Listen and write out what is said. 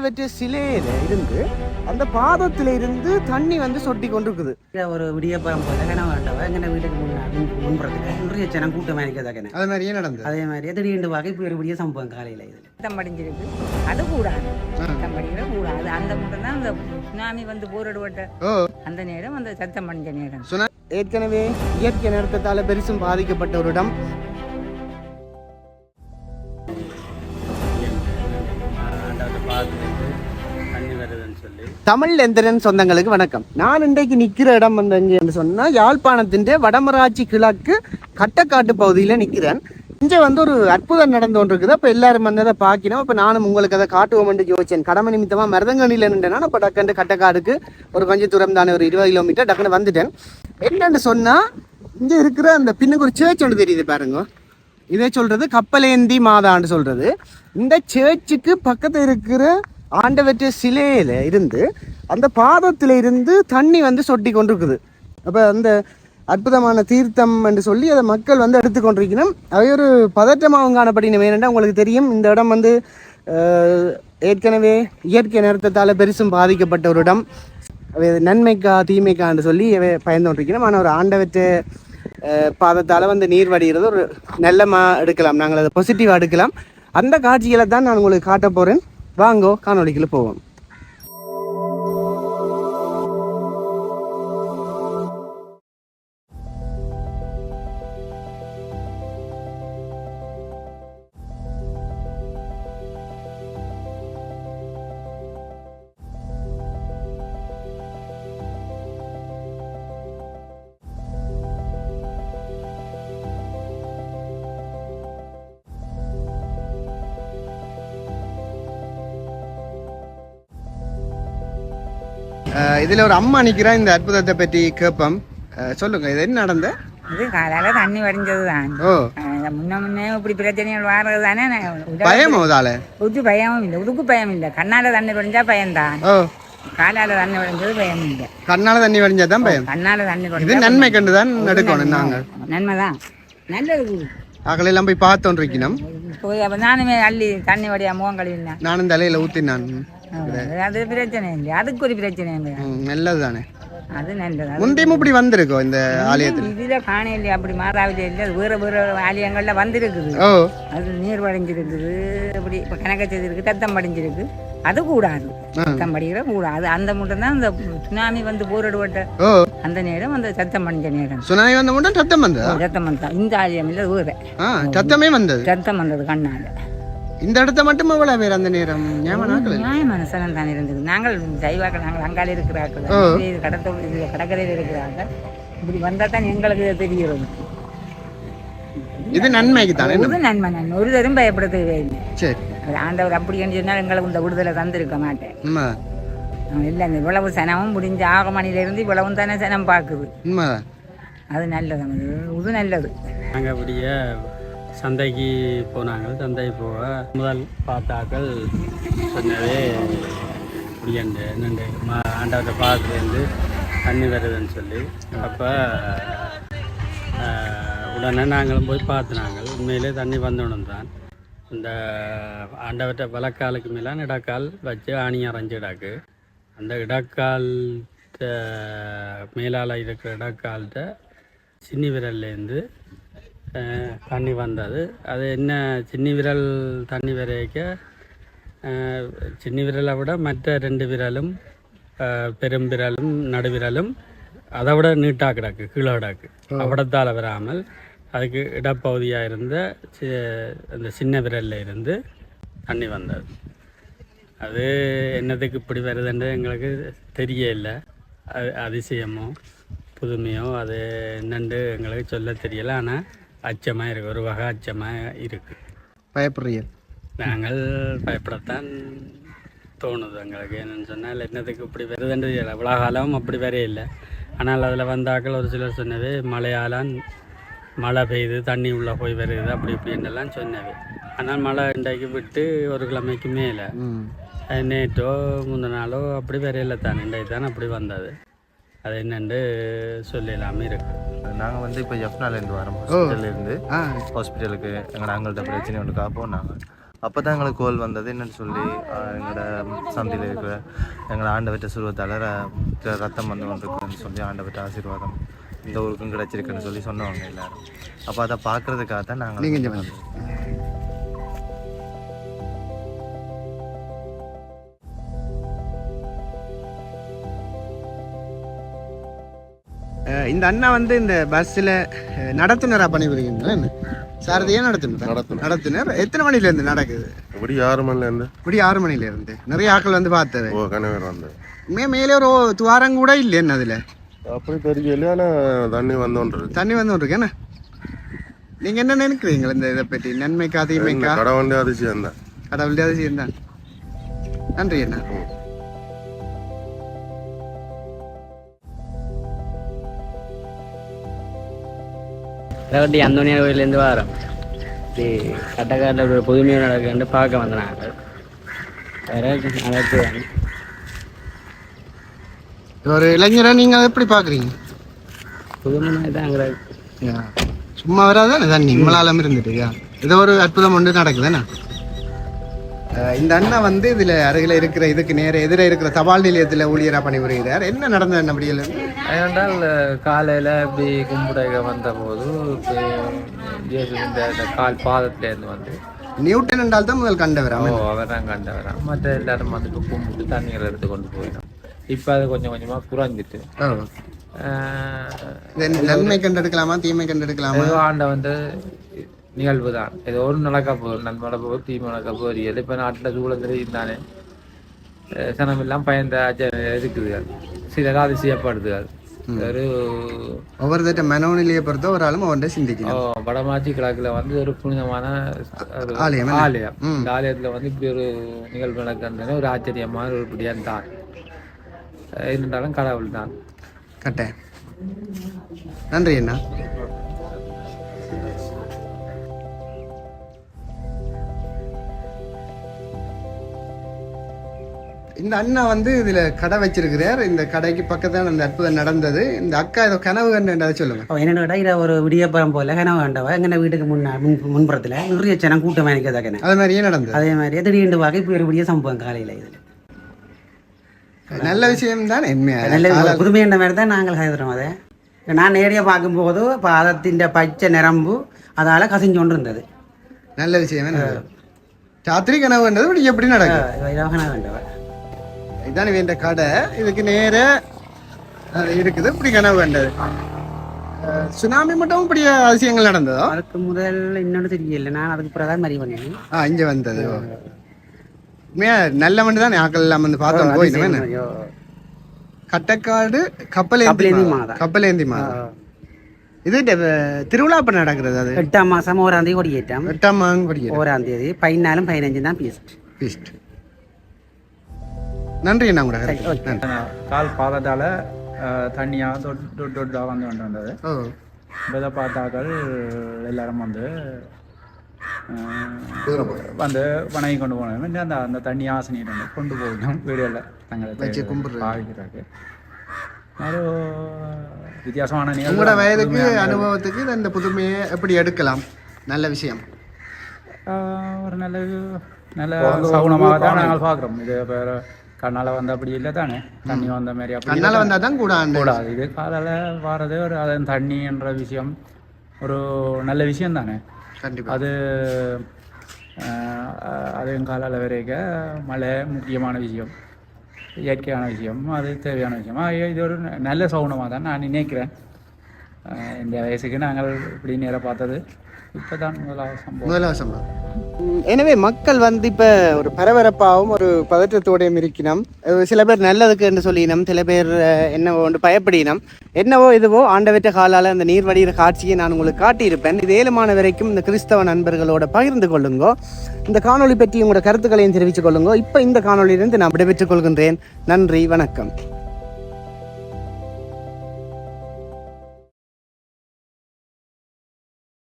வச்ச சிலையில இருந்து அந்த பாதத்தில இருந்து தண்ணி வந்து சொட்டி கொண்டிருக்குது. ஒரு கனவு கண்டவ எங்கள் வீட்டுக்கு முன்னாடி முன்புறத்துல இன்றைய ஜனம் கூட்டமாக இருக்கிறதா அது மாதிரியே நடந்தது. அதே மாதிரி திடீர்னு வகை ஒரு விடிய சம்பவம் காலையில் இதில் ரத்தம் படிஞ்சிருக்கு அது கூடாது. ரத்தம் படிக்கிற கூடாது. அந்த மட்டும் தான் அந்த சுனாமி வந்து போரிடுபட்ட. ஓ. அந்த நேரம் அந்த சத்தம் படிஞ்ச நேரம். ஏற்கனவே இயற்கை நெருக்கத்தால பெருசும் பாதிக்கப்பட்ட ஒரு இடம். தமிழ் எந்திரன் சொந்தங்களுக்கு வணக்கம். நான் இன்றைக்கு நிற்கிற இடம் வந்து என்று சொன்னால் யாழ்ப்பாணத்தின் வடமராட்சி கிழக்கு கட்டக்காட்டு பகுதியில் நிற்கிறேன் இங்கே வந்து ஒரு அற்புதம் நடந்து கொண்டிருக்குது. அப்போ எல்லாரும் வந்து அதை பார்க்கணும். அப்போ நானும் உங்களுக்கு அதை காட்டுவோம்னு யோசிச்சேன். கடமை நிமித்தமாக மருதங்கணியில் நின்றேன்னா அப்போ டக்குன்னு கட்டக்காடுக்கு ஒரு கொஞ்சம் தூரம் தானே ஒரு இருபது கிலோமீட்டர் டக்குன்னு வந்துட்டேன். என்னென்னு சொன்னால் இங்கே இருக்கிற அந்த பின்னுக்கு ஒரு சேர்ச் ஒன்று தெரியுது பாருங்க. இதை சொல்கிறது கப்பலேந்தி மாதான்னு சொல்கிறது இந்த சேர்ச்சுக்கு பக்கத்தில் இருக்கிற ஆண்டவற்ற சிலையில் இருந்து அந்த பாதத்தில் இருந்து தண்ணி வந்து சொட்டி கொண்டிருக்குது. அப்போ அந்த அற்புதமான தீர்த்தம் என்று சொல்லி அதை மக்கள் வந்து எடுத்துக்கொண்டிருக்கணும் அவை ஒரு பதற்றமாகவும் காணப்படின ஏனென்றால் உங்களுக்கு தெரியும் இந்த இடம் வந்து ஏற்கனவே இயற்கை நிறுத்தத்தால் பெருசும் பாதிக்கப்பட்ட ஒரு இடம். அவை நன்மைக்கா தீமைக்கான்னு சொல்லி அவை பயந்து கொண்டிருக்கணும். ஆனால் ஒரு ஆண்டவற்ற பாதத்தால் வந்து நீர் வடிகிறது. ஒரு நல்லமாக எடுக்கலாம். நாங்கள் அதை பாசிட்டிவாக எடுக்கலாம். அந்த காட்சிகளை தான் நான் உங்களுக்கு காட்ட போகிறேன் வாங்கோ காணொளிக்குள்ள போவோம். இதில் ஒரு அம்மா நிற்கிறா இந்த அற்புதத்தை பற்றி கேட்போம். சொல்லுங்க இது என்ன நடந்த இது காலால தண்ணி வடிஞ்சது தான் ஓ முன்ன முன்னே இப்படி பிரச்சனைகள் வாடுறது தானே பயமோ அதால உது பயமும் இல்லை உதுக்கு பயம் இல்லை. கண்ணால தண்ணி வடிஞ்சா பயம்தான். ஓ. காலால தண்ணி வடிஞ்சது பயம் இல்லை. கண்ணால தண்ணி வடிஞ்சா தான் பயம்? கண்ணால தண்ணி இது வடிஞ்சா நன்மை கண்டு தான் எடுக்கணும் நாங்கள். நன்மைதான். நல்லது. அகலெல்லாம் போய் பார்த்தோம் இருக்கணும் போய் அப்போ நானுமே அள்ளி தண்ணி வடியா முகம் கழுவினேன். நானும் தலையில் ஊற்றினான் அது பிரச்சனை இல்லை. அதுக்கு ஒரு பிரச்சனை இல்லை. நல்லது தானே அது நல்லது. முந்தையும் இப்படி வந்திருக்கோம் இந்த ஆலயத்தில்? இதுல காண இல்லையா அப்படி மாதாவில இல்லை. வேற வேற ஆலயங்கள்ல வந்திருக்குது. அது நீர் வடிஞ்சிருக்குது. அப்படி இப்போ கணக்க செய்திருக்கு ரத்தம் படிஞ்சிருக்கு அது கூடாது. ரத்தம் படிக்கிற கூடாது. அந்த மட்டும் தான் அந்த சுனாமி வந்து போரிடுபட்ட ஓ. அந்த நேரம் அந்த சத்தம் படிஞ்ச நேரம். சுனாமி வந்த மட்டும் சத்தம் வந்ததா? ரத்தம் வந்தா. இந்த ஆலயம் இல்லை வேற. சத்தமே வந்தது. ரத்தம் வந்தது கண்ணால. இந்த இடத்த மட்டும் எவ்வளவு பேர் அந்த நேரம்? நியாயமான சனம் தான் இருந்தது. நாங்கள் சைவாக்கள் நாங்கள் அங்கால இருக்கிறார்கள். இது கடத்தோடு இது கடற்கரையில் இருக்கிறார்கள். இப்படி வந்தால் தான் எங்களுக்கு இது தெரிகிறது. இது நன்மைக்கு தானே ஒரு நன்மை நன்மை. ஒரு தரும் பயப்பட தேவையில்லை சரி. அவர் ஆண்டவர் அப்படின்னு சொன்னால் எங்களுக்கு இந்த விடுதலை தந்திருக்க மாட்டேன். இல்லை இந்த இவ்வளவு சனமும் முடிஞ்ச ஆக மணிலேருந்து இவ்வளவும் தானே சனம் பார்க்குது. அது நல்லது அது இது நல்லது. நாங்கள் அப்படியே சந்தைக்கு போனாங்க சந்தைக்கு போக முதல் பார்த்தாக்கள் சொன்னதே முடியண்டு என்னண்டு மா ஆண்டவர்கிட்ட பார்த்துலேருந்து தண்ணி வருதுன்னு சொல்லி. அப்போ உடனே நாங்களும் போய் பார்த்துனாங்க உண்மையிலே தண்ணி வந்தோன்னு தான். இந்த ஆண்டவர்கிட்ட வலக்காலுக்கு மேலே இடக்கால் வச்சு ஆணி அரைஞ்ச இடாக்கு. அந்த இடக்கால் மேலால் இருக்கிற இடக்கால்கிட்ட சின்னி விரல்லேருந்து தண்ணி வந்தது. அது என்ன சின்னி விரல் தண்ணி வரைக்க சின்னி விரலை விட மற்ற ரெண்டு விரலும் பெரும் விரலும் நடுவிரலும் அதை விட நீட்டாக கிடக்கு கீழே கிடக்கு. அவிடத்தால் வராமல் அதுக்கு இடப்பகுதியாக இருந்த சி- அந்த சின்ன விரல்ல இருந்து தண்ணி வந்தது. அது என்னத்துக்கு இப்படி வருதுன்னு எங்களுக்கு தெரியல. அது அதிசயமோ புதுமையோ அது என்னன்னு எங்களுக்கு சொல்ல தெரியல. ஆனால் அச்சமாக இருக்குது ஒரு வகை அச்சமாக இருக்குது பயப்படுறீங்க நாங்கள் பயப்படத்தான் தோணுது எங்களுக்கு. என்னன்னு சொன்னால் என்னத்துக்கு இப்படி வருதுன்னு தெரியல. இவ்வளோ காலம் அப்படி வரே இல்லை. ஆனால் அதில் வந்தாக்கள் ஒரு சிலர் சொன்னவே மழையாலான் மழை பெய்யுது தண்ணி உள்ளே போய் வருது அப்படி இப்படின்னெல்லாம் சொன்னவே ஆனால் மழை இன்றைக்கு விட்டு ஒரு கிழமைக்கு மேலே. நேற்றோ முந்தின நாளோ அப்படி வரையில தான். இன்றைக்கு தான் அப்படி வந்தது. அது என்னென்று சொல்லலாமே இருக்கு. நாங்கள் வந்து இப்போ ஜப்னாலேருந்து வரோம். ஹாஸ்பிட்டல்லேருந்து ஹாஸ்பிட்டலுக்கு எங்கள் நாங்கள்ட்ட பிரச்சனை ஒன்றுக்காக போனாங்க அப்போ தான் எங்களுக்கு கோல் வந்தது. என்னன்னு சொல்லி எங்களோட சந்தையில் இருக்கிற எங்களை ஆண்டவற்ற சுருவத்தால் ரத்தம் வந்து கொண்டிருக்குன்னு சொல்லி ஆண்டவற்ற ஆசீர்வாதம் இந்த ஊருக்கும் கிடைச்சிருக்குன்னு சொல்லி சொன்னவங்க எல்லாரும். அப்போ அதை பார்க்கறதுக்காக தான் நாங்கள் இந்த அண்ணா வந்து இந்த பஸ்ஸில் நடத்துனரா பணிபுரியுங்களா என்ன? சாரதியா நடத்துனர் நடத்துனர். நடத்துனர். எத்தனை மணில இருந்து நடக்குது? இப்படி ஆறு மணில இருந்து இப்படி ஆறு மணில இருந்து நிறைய ஆட்கள் வந்து பார்த்தது. ஓ கணவர் வந்து. மே மேலே ஒரு துவாரம் கூட இல்லை என்ன அதுல? அப்படி தெரியல ஆனா தண்ணி வந்தோன்றது தண்ணி வந்து என்ன? நீங்க என்ன நினைக்கிறீங்க இந்த இதை பற்றி? நன்மைக்கா தீமைக்கா? கடை வண்டி அதிசயம் தான் கடவுளுடைய அதிசயம் தான் நன்றி அண்ணா. இல்லாட்டி அந்தோனியா கோயிலேருந்து வரோம். இது கட்டக்காட்டில் ஒரு புதுமையாக நடக்குன்னு பார்க்க வந்தேன். நாங்கள் வேற நடக்கு ஒரு இளைஞரா நீங்க அதை எப்படி பாக்குறீங்க புதுமையாக தான் சும்மா வராதானே தண்ணி? இம்மலாலம் இருந்துட்டு. ஏதோ ஒரு அற்புதம் ஒன்று நடக்குதுண்ணா இந்த அண்ணா வந்து இதுல அருகில் இருக்கிற இதுக்கு நேர எதிர இருக்கிற தபால் நிலையத்துல ஊழியரா பணிபுரிகிறார். என்ன நடந்தது அப்படியில் ஏனென்றால் காலையில் இப்படி கும்பிட வந்தபோது இந்த கால் பாதத்துலேருந்து வந்து. நியூட்டன் என்றால் தான் முதல் கண்டவர் அவர் தான் கண்டவரான் மற்ற எல்லாரும் வந்து இப்போ கும்பிட்டு தண்ணிகள் எடுத்து கொண்டு போயிடும். இப்போ அது கொஞ்சம் கொஞ்சமாக குறைஞ்சிட்டு. நன்மை கண்டெடுக்கலாமா தீமை கண்டெடுக்கலாமா? ஆண்ட வந்து நிகழ்வு தான் ஏதோ ஒரு நடக்க போகுது நன்மை போகுது தீமை நடக்க போகுது எது இப்போ நாட்டில் சூழல் தானே அஹ், சனம் எல்லாம் பயந்த அச்ச- இருக்குது. சிலர் அதிசயப்படுதுகள் ஒரு ஒவ்வொருத்தட்ட மனோநிலையை பொறுத்த ஒரு ஆளும் ஓ, சிந்திக்கணும். வடமாச்சி கிழக்குல வந்து ஒரு புனிதமான ஆலயம்? ஆலயம். இந்த ஆலயத்துல வந்து இப்படி ஒரு நிகழ்வு நடக்கிறது ஒரு ஆச்சரியமான ஒரு பிடியான் தான். இருந்தாலும் கடவுள் தான். கட்டேன் நன்றி அண்ணா. இந்த அண்ணா வந்து இதுல கடை வச்சிருக்கிறார். இந்த கடைக்கு பக்கத்துல அந்த அற்புதம் நடந்தது. இந்த அக்கா ஏதோ கனவு கண்டதை சொல்லுங்க. என்னோட இதை ஒரு விடியப்புறம் போல கனவு கண்டவ. எங்கள் வீட்டுக்கு முன்னா முன் முன்புறத்தில் நிறைய ஜனம் கூட்டம் நினைக்கிறதாக்கன அது மாதிரியே நடந்தது. அதே மாதிரி திடீர்னு இப்படி ஒரு விடிய சம்பவம் காலையில் இதில் நல்ல விஷயம் தான் நல்ல புதுமையான மாதிரி தான் நாங்கள் கருதுறோம் அதை. நான் நேரடியாக பார்க்கும்போது பாதத்தின் பச்சை நிரம்பு அதால் கசிஞ்சு கொண்டு இருந்தது நல்ல விஷயம் ராத்திரி கனவு கண்டது எப்படி நடக்கும் கனவு கண்டவ. இதான் வேண்ட கடை. இதுக்கு நேர இருக்குது. இப்படி கனவு கண்டது. அஹ், சுனாமி மட்டும் இப்படி அதிசயங்கள் நடந்ததோ? அதுக்கு முதல் இன்னொன்று தெரியல. நான் அதுக்கு பிறகு தான் மறி பண்ணேன் ஆ இங்க வந்தது. உண்மையா நல்ல மண்டு தான்? ஆக்கள் எல்லாம் வந்து பார்த்தோம். ஐயோ. கட்டக்காடு கப்பலேந்தி கப்பலேந்தி மாதா. மாதா. கப்பலேந்தி மாதா. இது திருவிழா அப்ப நடக்கிறது அது? எட்டாம் மாதம் ஓராம் தேதி கொடியேற்றம். எட்டாம் மாதம் படிக்கிறது ஓராம் தேதி. பதினாலும் பதினஞ்சும் தான் பீஸ்ட் பீஸ்ட் நன்றி அண்ணா கூட கால் பாதத்தால் தண்ணியாக தொட்டு தொட்டு வந்து கொண்டு வந்தது இதை பார்த்தாக்கள் எல்லாரும் வந்து வந்து வணங்கி கொண்டு போனோம் அந்த அந்த தண்ணி ஆசனிட்டு வந்து கொண்டு போயிடும் வீடுகளில் வச்சு தங்களை கும்பிடுறது. பாவிக்கிறாங்க ஒரு வித்தியாசமான உங்களோட. வயதுக்கு. அனுபவத்துக்கு இந்த புதுமையை எப்படி எடுக்கலாம்? நல்ல விஷயம். ஆஹ் ஒரு நல்ல நல்ல சகுனமாக தான் நாங்கள் பார்க்குறோம். இது வேற கண்ணால் வந்த அப்படி இல்லை தானே? தண்ணி வந்த மாதிரி அப்படி கண்ணால இல்லை வந்தா தான் கூட ஆண்டு கூடாது. இது காலால் வாரது ஒரு அதன் தண்ணின்ற விஷயம் ஒரு நல்ல விஷயம் தானே? கண்டிப்பா. அது அதையும் காலால் வரைக்க மழை முக்கியமான விஷயம். இயற்கையான விஷயம் அது தேவையான விஷயம். இது ஒரு நல்ல சகுனமாக தான் நான் நினைக்கிறேன். இந்த வயசுக்கு நாங்கள் இப்படி நேராக பார்த்தது. இப்போ தான் முதலாவது சம்பவம். முதலாவது சம்பவம். எனவே மக்கள் வந்து இப்ப ஒரு பரபரப்பாகவும் ஒரு பதற்றத்தோடையும் இருக்கணும் சில பேர் நல்லதுக்கு என்று சொல்லினோம் சில பேர் என்னவோ ஒன்று பயப்படினம். என்னவோ இதுவோ ஆண்டவற்ற காலால் அந்த நீர் வடிகிற காட்சியை நான் உங்களுக்கு காட்டியிருப்பேன். இது ஏழுமான வரைக்கும் இந்த கிறிஸ்தவ நண்பர்களோட பகிர்ந்து கொள்ளுங்கோ. இந்த காணொளி பற்றி உங்களோட கருத்துக்களையும் தெரிவித்துக் கொள்ளுங்கோ. இப்போ இந்த காணொளியிலிருந்து நான் விடைபெற்றுக் கொள்கின்றேன். நன்றி வணக்கம்.